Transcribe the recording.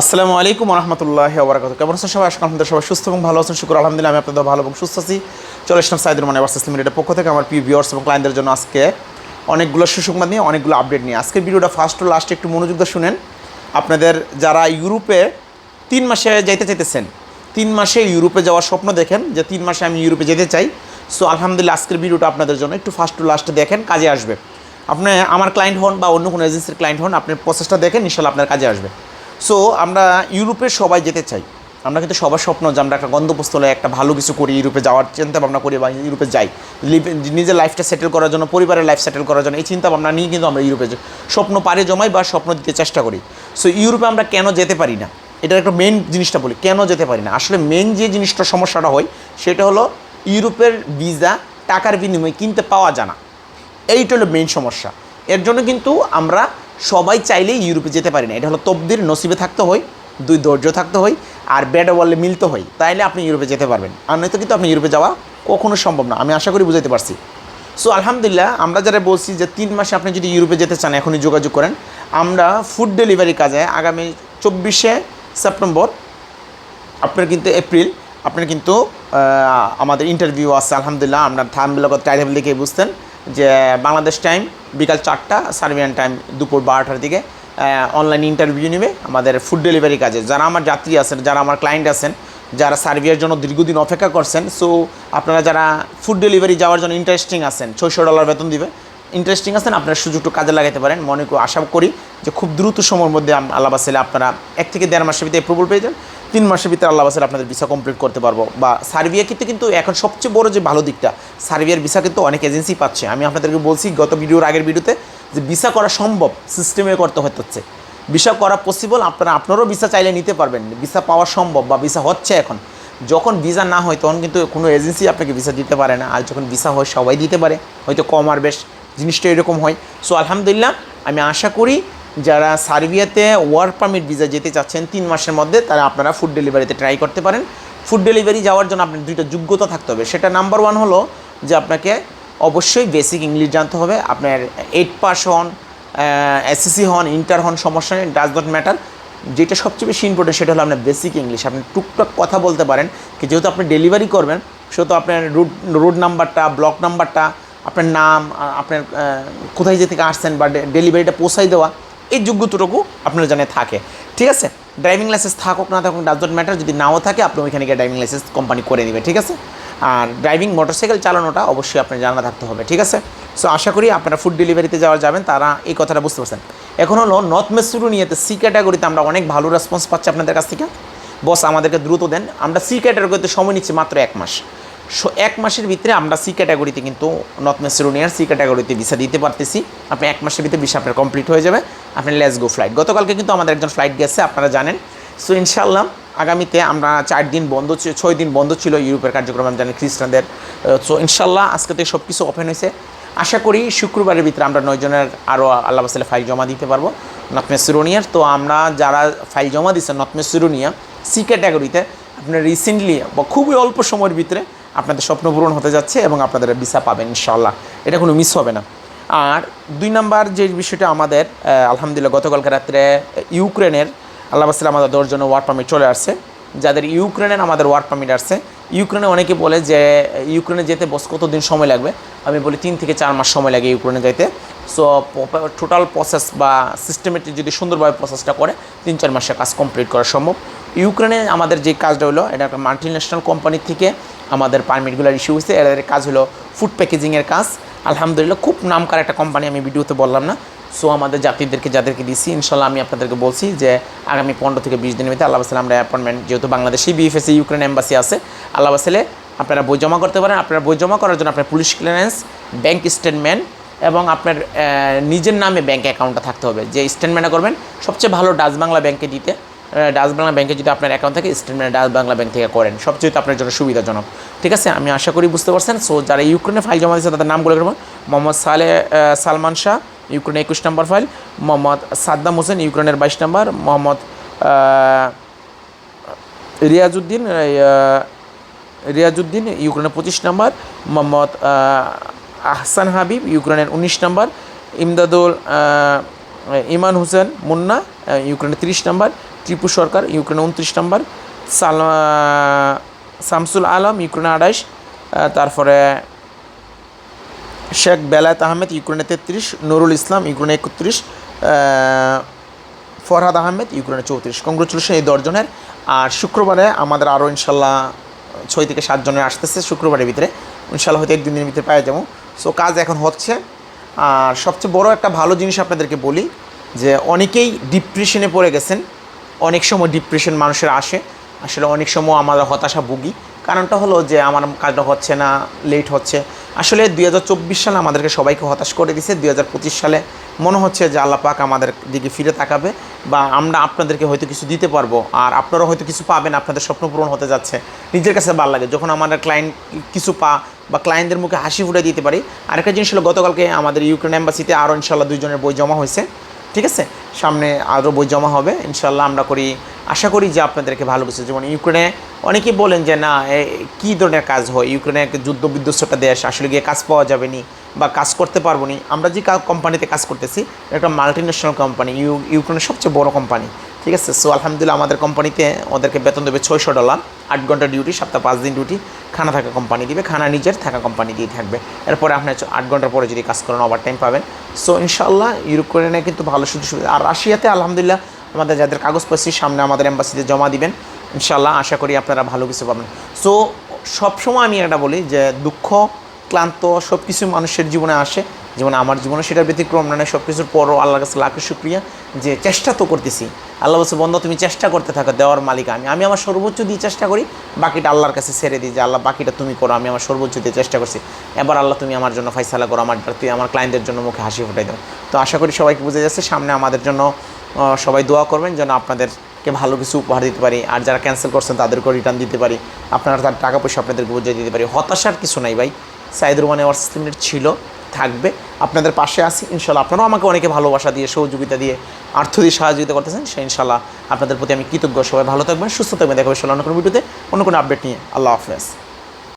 আসসালামু আলাইকুম রহমতুল্লাহ ওবরাকাত কেমন আছেন সবাই? করি আপনাদের সবাই সুস্থ এবং ভালো আছেন। শুক্র, আলহামদুলিল্লাহ, আমি আপনাদের ভালো এবং সুস্থ আছি। চলে আসলাম সাইদুর মানে ভার্সেস লিমিটেডের পক্ষ থেকে আমার প্রিয় ভিউয়ার্স এবং ক্লায়েন্টদের জন্য আজকে অনেকগুলো সুসংবাদ নিয়ে অনেকগুলো আপডেট নিয়ে। আজকের ভিডিওটা ফার্স্ট টু লাস্ট একটু মনোযোগ দিয়ে শুনেন। আপনাদের যারা ইউরোপে তিন মাসে যাইতে চাইতেছেন, তিন মাসে ইউরোপে যাওয়ার স্বপ্ন দেখেন যে তিন মাসে আমি ইউরোপে যেতে চাই। সো আলহামদুলিল্লাহ, আজকের ভিডিওটা আপনাদের জন্য একটু ফার্স্ট টু লাস্টে দেখেন, কাজে আসবে। আপনি আমার ক্লায়েন্ট হন বা অন্য কোনো এজেন্সির ক্লায়েন্ট হন, আপনি প্রসেসটা দেখেন ইনশাল্লাহ আপনার কাজে আসবে। সো আমরা ইউরোপে সবাই যেতে চাই। আমরা কিন্তু সবার স্বপ্ন যে আমরা একটা গন্তব্যস্থলে একটা ভালো কিছু করি, ইউরোপে যাওয়ার চিন্তা ভাবনা করি বা ইউরোপে যাই। নিজের লাইফটা সেটেল করার জন্য, পরিবারের লাইফ সেটেল করার জন্য এই চিন্তা ভাবনা নিয়ে কিন্তু আমরা ইউরোপে। স্বপ্ন পারে জমাই বা স্বপ্ন দিতে চেষ্টা করি। সো ইউরোপে আমরা কেন যেতে পারি না? এটার একটা মেন জিনিসটা বলি, কেন যেতে পারি না? আসলে মেন যে জিনিসটা সমস্যাটা হয়, সেটা হলো ইউরোপের ভিসা টাকার বিনিময়ে কিনতে পাওয়া যায় না। এইটা হলো মেইন সমস্যা। এর জন্য কিন্তু আমরা সবাই চাইলেই ইউরোপে যেতে পারি না। এটা হলো তবদির নসিবে থাকতে হয়, দুই ধৈর্য থাকতে হয়, আর ব্যাট বললে মিলতে হয়। তাইলে আপনি ইউরোপে যেতে পারবেন। আর নয়তো কিন্তু আপনি ইউরোপে যাওয়া কখনো সম্ভব না। আমি আশা করি বুঝাইতে পারছি। সো আলহামদুলিল্লাহ, আমরা যারা বলছি যে তিন মাসে আপনি যদি ইউরোপে যেতে চান, এখনই যোগাযোগ করেন। আমরা ফুড ডেলিভারি কাজে আগামী চব্বিশে সেপ্টেম্বর, আপনার কিন্তু এপ্রিল, আপনার কিন্তু আমাদের ইন্টারভিউ আছে, আলহামদুলিল্লাহ, আমরা থামবিলাগত টাইম দেখে বুঝতেন। যে, বাংলাদেশ টাইম বিকাল চারটা, সার্বিয়ান টাইম দুপুর বারোটার দিকে অনলাইন ইন্টারভিউ নেবে আমাদের ফুড ডেলিভারি কাজে। যারা আমার যাত্রী আছেন, যারা আমার ক্লায়েন্ট আছেন, যারা সার্ভিয়ার জন্য দীর্ঘদিন অপেক্ষা করছেন সো আপনারা যারা ফুড ডেলিভারি যাওয়ার জন্য ইন্টারেস্টিং আছেন, ছয়শো ডলার বেতন দিবে ইন্টারেস্টিং আছেন আপনারা সুযোগটা কাজে লাগাতে পারেন। মনে করি, আশা করি যে খুব দ্রুত সময়ের মধ্যে আল্লাহ বাসালে আপনারা এক থেকে দেড় মাসের ভিতরে অ্যাপ্রুভাল পেয়ে যান তিন মাসের ভিতরে আল্লাহ বাসালে আপনাদের ভিসা কমপ্লিট করতে পারব। বা সার্বিয়া কিন্তু কিন্তু এখন সবচেয়ে বড় যে ভালো দিকটা, সার্বিয়ার ভিসা কিন্তু অনেক এজেন্সি পাচ্ছে। আমি আপনাদেরকে বলছি, গত ভিডিওর আগের ভিডিওতে যে ভিসা করা সম্ভব সিস্টেমে করতে হচ্ছে। ভিসা করা পসিবল আপনারা, আপনারও ভিসা চাইলে নিতে পারবেন। ভিসা পাওয়া সম্ভব বা ভিসা হচ্ছে এখন। যখন ভিসা না হয়, তখন কিন্তু কোনো এজেন্সি আপনাকে ভিসা দিতে পারে না। আর যখন ভিসা হয়, সবাই দিতে পারে। হয়তো কম আর বেশ। জিনিসটা এরকম হয়। সো আলহামদুলিল্লাহ, আমি আশা করি যারা সার্বিয়াতে ওয়ার্ক পারমিট ভিসা যেতে চাচ্ছেন, তিন মাসের মধ্যে তারা আপনারা ফুড ডেলিভারিতে ট্রাই করতে পারেন। ফুড ডেলিভারি যাওয়ার জন্য আপনার দুইটা যোগ্যতা থাকতে হবে। সেটা নাম্বার ওয়ান হলো যে আপনাকে অবশ্যই বেসিক ইংলিশ জানতে হবে। আপনার এইট পাস হন এসএসসি হন ইন্টার হন, সমস্যা নেই ডাজ নট ম্যাটার যেটা সবচেয়ে বেশি ইম্পর্টেন্ট সেটা হলো আপনার বেসিক ইংলিশ আপনি টুকটাক কথা বলতে পারেন। যেহেতু আপনি ডেলিভারি করবেন, সেহেতু আপনার রুট রোড নাম্বারটা ব্লক নাম্বারটা আপনার নাম আপনার কোথায় যে থেকে আসছেন বা ডেলিভারিটা পৌঁছাই দেওয়া, এই যোগ্যতাটুকু আপনার জানে থাকে। ঠিক আছে? ড্রাইভিং লাইসেন্স থাকুক না থাকুক ডাজ ম্যাটার যদি নাও থাকে, আপনি ওইখানে গিয়ে ড্রাইভিং লাইসেন্স কোম্পানি করে নেবে ঠিক আছে? আর ড্রাইভিং মোটরসাইকেল চালানোটা অবশ্যই আপনার জানা থাকতে হবে, ঠিক আছে? সো আশা করি আপনারা ফুড ডেলিভারিতে যাওয়া যাবেন, তারা এই কথাটা বুঝতে পারছেন। এখন হলো নর্থ মেসুরুনিয়াতে সি ক্যাটাগরিতে আমরা অনেক ভালো রেসপন্স পাচ্ছি আপনাদের কাছ থেকে। বস আমাদেরকে দ্রুত দেন। আমরা সি ক্যাটাগরিতে সময় নিচ্ছি মাত্র এক মাস। এক মাসের ভিতরে আমরা সি ক্যাটাগরিতে কিন্তু নর্থ মেসিরোনিয়ার সি ক্যাটাগরিতে ভিসা দিতে পারতেছি। আপনি এক মাসের ভিতরে ভিসা আপনার কমপ্লিট হয়ে যাবে। আপনি লেস গো ফ্লাইট। গতকালকে কিন্তু আমাদের একজন ফ্লাইট গেছে, আপনারা জানেন। সো ইনশাল্লাহ আগামীতে আমরা চার দিন বন্ধ ছিল ছয় দিন বন্ধ ছিল ইউরোপের কার্যক্রম, আমি জানি খ্রিস্টানদের। সো ইনশাল্লাহ আজকে থেকে সব কিছু ওপেন হয়েছে। আশা করি শুক্রবারের ভিতরে আমরা নয়জনের আরও আল্লাহ বাসালে ফাইল জমা দিতে পারব নর্থ মেসিরোনিয়ার তো আমরা যারা ফাইল জমা দিচ্ছেন নর্থ মেসিরোনিয়া সি ক্যাটাগরিতে, আপনার রিসেন্টলি বা খুবই অল্প সময়ের ভিতরে আপনাদের স্বপ্ন পূরণ হতে যাচ্ছে এবং আপনাদের ভিসা পাবেন ইনশাল্লাহ এটা কোনো মিস হবে না। আর দুই নম্বর যে বিষয়টা আমাদের আলহামদুলিল্লাহ, গতকালকে রাত্রে ইউক্রেনের, আল্লাহ বাসিল আমাদের দশজন ওয়ার পারমিট চলে আসছে। যাদের ইউক্রেনের আমাদের ওয়ার পারমিট আসছে, ইউক্রেনে অনেকে বলে যে, ইউক্রেনে যেতে বস কতদিন সময় লাগবে? আমি বলি তিন থেকে চার মাস সময় লাগে ইউক্রেনে যেতে সো টোটাল প্রসেস বা সিস্টেমেটিক যদি সুন্দরভাবে প্রসেসটা করে, তিন চার মাসে কাজ কমপ্লিট করা সম্ভব। ইউক্রেনে আমাদের যে কাজটা হলো, এটা একটা মাল্টি ন্যাশনাল কোম্পানি থেকে আমাদের পারমিটগুলো ইস্যু হয়েছে। এদের কাজ হলো ফুড প্যাকেজিংয়ের কাজ। আলহামদুলিল্লাহ, খুব নামকার একটা কোম্পানি আমি ভিডিওতে বললাম না। সো আমাদের যাত্রীদেরকে, যাদেরকে দিচ্ছি ইনশাল্লাহ আমি আপনাদেরকে বলছি যে, আগামী পনেরো থেকে বিশ দিনের ভিতরে আল্লাহ বাসালে আমরা অ্যাপয়েন্টমেন্ট যেহেতু বাংলাদেশি বিএফএসি ইউক্রেন এম্বাসি আছে, আল্লাহ বাসালে আপনারা বই জমা করতে পারেন। আপনারা বই জমা করার জন্য আপনার পুলিশ ক্লিয়ারেন্স ব্যাংক স্টেটমেন্ট এবং আপনার নিজের নামে ব্যাঙ্ক অ্যাকাউন্টটা থাকতে হবে। যে স্টেটমেন্টটা করবেন সবচেয়ে ভালো ডাচ বাংলা দিতে ডাচ বাংলা যদি আপনার অ্যাকাউন্ট থাকে স্টেটমেন্ট ডাচ বাংলা ব্যাংক থেকে করেন। সবচেয়ে আপনার জন্য সুবিধাজনক। ঠিক আছে? আমি আশা করি বুঝতে পারছেন। সো যারা ইউক্রেনে ফাইল জমা দিয়েছে তাদের নামগুলো করবেন মোহাম্মদ সালে সালমান শাহ ইউক্রেনের একুশ নম্বর ফাইল মোহাম্মদ সাদ্দাম হোসেন ইউক্রেনের বাইশ নম্বর। মোহাম্মদ আহ, রিয়াজউদ্দিন ইউক্রেনের পঁচিশ নম্বর। মোহাম্মদ আহসান হাবিব, ইউক্রেনের উনিশ নম্বর, ইমদাদুল ইমান হোসেন, মুন্না ইউক্রেনের তিরিশ নম্বর, টিপু সরকার ইউক্রেনে উনত্রিশ নাম্বার, সাল শামসুল আলম ইউক্রেনে আড়াইশ তারপরে শেখ বেলায়েত আহমেদ ইউক্রেনে তেত্রিশ, নুরুল ইসলাম ইউক্রেনে একত্রিশ ফরহাদ আহমেদ ইউক্রেনে চৌত্রিশ। কংগ্রেচুলেশন এই দশজনের। আর শুক্রবারে আমাদের আরও ইনশাল্লাহ ছয় থেকে সাতজনের আসতেছে, শুক্রবারের ভিতরে। ইনশাল্লাহ হয়তো একদিন দিনের ভিতরে পাওয়া যাব। সো কাজ এখন হচ্ছে। আর সবচেয়ে বড় একটা ভালো জিনিস আপনাদেরকে বলি, যে অনেকেই ডিপ্রেশনে পড়ে গেছেন। অনেক সময় ডিপ্রেশন মানুষের আসে। আসলে অনেক সময় আমরা হতাশা ভুগি। কারণটা হলো যে আমার কাজটা হচ্ছে না লেট হচ্ছে। আসলে দুই হাজার চব্বিশ সালে আমাদেরকে সবাইকে হতাশ করে দিছে। দুই সালে মনে হচ্ছে যে আল্লাহ পাক আমাদের দিকে ফিরে তাকাবে বা আমরা আপনাদেরকে হয়তো কিছু দিতে পারব আর আপনারাও হয়তো কিছু পাবেন, আপনাদের স্বপ্ন পূরণ হতে যাচ্ছে। নিজের কাছে ভালো লাগে। যখন আমাদের ক্লায়েন্ট কিছু পা বা ক্লায়েন্টদের মুখে হাসি ফুটে দিতে পারি, আরেকটা জিনিস হলো গতকালকে আমাদের ইউক্রেন এম্বাসিতে আরও ইনশাল্লাহ দুইজনের বই জমা হয়েছে। ঠিক আছে? সামনে আরও বই জমা হবে। ইনশাল্লাহ আমরা করি। আশা করি যে আপনাদেরকে ভালো কিছু যেমন ইউক্রেনে অনেকেই বলেন যে, না কী ধরনের কাজ হয়? ইউক্রেনে যুদ্ধ বিধ্বস্তটা দেশ, আসলে গিয়ে কাজ পাওয়া যাবে নি বা কাজ করতে পারব নি? আমরা যে কোম্পানিতে কাজ করতেছি, একটা মাল্টি ন্যাশনাল কোম্পানি ইউ, ইউক্রেনের সবচেয়ে বড় কোম্পানি ঠিক আছে? সো আলহামদুলিল্লাহ, আমাদের কোম্পানিতে ওদেরকে বেতন দেবে ছয়শো ডলার, আট ঘণ্টা ডিউটি সপ্তাহ পাঁচ দিন ডিউটি খানা থাকা কোম্পানি দিবে, খানা নিজের থাকা কোম্পানি দিয়ে থাকবে। এরপরে আপনি আট ঘণ্টার পরে যদি কাজ করেন ওভার টাইম পাবেন। সো ইনশাল্লাহ ইউক্রেনে কিন্তু ভালো সুযোগ সুবিধা আর রাশিয়াতে আলহামদুলিল্লাহ, আমাদের যাদের কাগজপত্র সামনে আমাদের এম্বাসিতে জমা দিবেন ইনশাল্লাহ আশা করি আপনারা ভালো কিছু পাবেন। সো সবসময় আমি এটা বলি যে দুঃখ, ক্লান্ত সব কিছু মানুষের জীবনে আসে। যেমন আমার জীবনে সেটা ব্যতিক্রম না সব কিছুর পরও আল্লাহর কাছে লাখের শুক্রিয়া যে চেষ্টা তো করতেছি। আল্লাহ বলছে, বন্ধ, তুমি চেষ্টা করতে থাকো, দেওয়ার মালিক আমি। আমি আমার সর্বোচ্চ দিয়ে চেষ্টা করি, বাকিটা আল্লাহর কাছে ছেড়ে দিই যে, আল্লাহ, বাকিটা তুমি করো, আমি আমার সর্বোচ্চ দিয়ে চেষ্টা করছি। এবার আল্লাহ, তুমি আমার জন্য ফাইসালা করো, আমার তুই আমার ক্লায়েন্টদের জন্য মুখে হাসি ফুটাই দাও। তো আশা করি সবাইকে বুঝে যাচ্ছে সামনে আমাদের জন্য সবাই দোয়া করবেন যেন আপনাদেরকে ভালো কিছু উপহার দিতে পারি। আর যারা ক্যান্সেল করছেন, তাদেরকেও রিটার্ন দিতে পারি। আপনারা তার টাকা পয়সা আপনাদেরকে বুঝিয়ে দিতে পারি। হতাশার কিছু নাই ভাই। সাইদুর মানে ওয়ার্স লিমিটেড ছিল, থাকবে। আপনাদের পাশে আসি ইনশাল্লাহ আপনারাও আমাকে অনেকে ভালোবাসা দিয়ে, সহযোগিতা দিয়ে, আর্থ দিয়ে সহযোগিতা করতেছেন। সে ইনশাল্লাহ আপনাদের প্রতি আমি কৃতজ্ঞ। সবাই ভালো থাকবেন, সুস্থ থাকবেন। দেখা হবে অন্য কোনো ভিডিওতে, অন্য কোনো আপডেট নিয়ে। আল্লাহ হাফেজ।